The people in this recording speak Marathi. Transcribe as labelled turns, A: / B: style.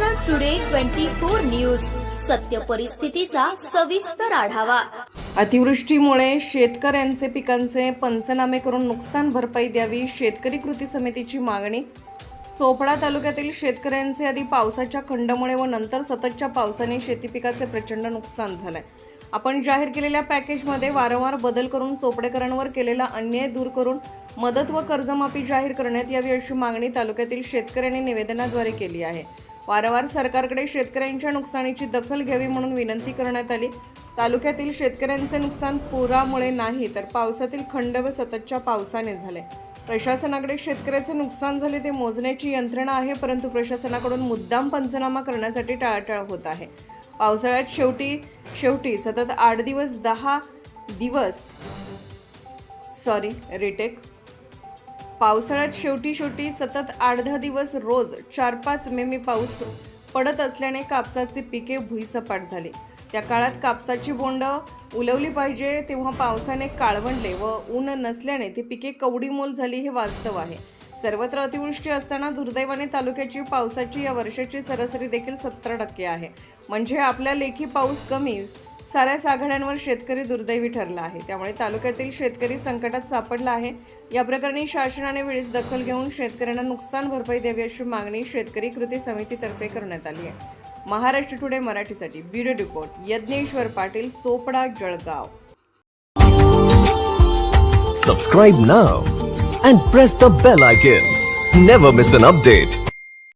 A: Maharashtra today twenty four news सत्य परिस्थितीचा सविस्तर आढावा.
B: अतिवृष्टीमुळे शेतकऱ्यांचे पिकांचे पंचनामे करून नुकसान भरपाई द्यावी शेतकरी कृती समितीची मागणी. चोपडा तालुक्यातील शेतकऱ्यांचे आधी पावसाच्या खंडामुळे व नंतर सततच्या पावसाने शेती पिकाचे प्रचंड नुकसान झालंय. आपण जाहीर केलेल्या पॅकेजमध्ये वारंवार बदल करून चोपडेकरांवर केलेला अन्याय दूर करून मदत व कर्जमाफी जाहीर करण्यात यावी अशी मागणी तालुक्यातील शेतकऱ्यांनी निवेदनाद्वारे केली आहे. वारंवार सरकारकडे शेतकऱ्यांच्या नुकसानीची दखल घ्यावी म्हणून विनंती करण्यात आली. तालुक्यातील शेतकऱ्यांचे नुकसान पुरामुळे नाही तर पावसातील खंड व सततच्या पावसाने झाले. प्रशासनाकडे शेतकऱ्याचे नुकसान झाले ते मोजण्याची यंत्रणा आहे परंतु प्रशासनाकडून मुद्दाम पंचनामा करण्यासाठी टाळाटाळ होत आहे. पावसाळ्यात शेवटी शेवटी सतत आठ दिवस दहा दिवस सॉरी रिटेक पावसाळ्यात शेवटी शेवटी सतत आठ दहा दिवस रोज चार पाच मेमी पाऊस पडत असल्याने कापसाची पिके भुईसपाट झाली. त्या काळात कापसाची बोंड उलवली पाहिजे तेव्हा पावसाने काळवंडले व ऊन नसल्याने ती पिके कवडीमोल झाली हे वास्तव आहे. सर्वत्र अतिवृष्टी असताना दुर्दैवाने तालुक्याची पावसाची या वर्षाची सरासरी देखील सत्तर टक्के आहे. म्हणजे आपल्या लेखी पाऊस कमी साऱ्याच आघाड्यांवर शेतकरी दुर्दैवी ठरला आहे. त्यामुळे तालुक्यातील शेतकरी संकटात सापडला आहे. या प्रकरणी शासनाने वेळीच दखल घेऊन शेतकऱ्यांना नुकसान भरपाई द्यावी अशी मागणी शेतकरी कृती समितीतर्फे करण्यात आली आहे. महाराष्ट्र टुडे मराठीसाठी bureau report. Yagneshwar Patil Chopda Jalgaon.
C: Subscribe now and press the bell icon never miss an update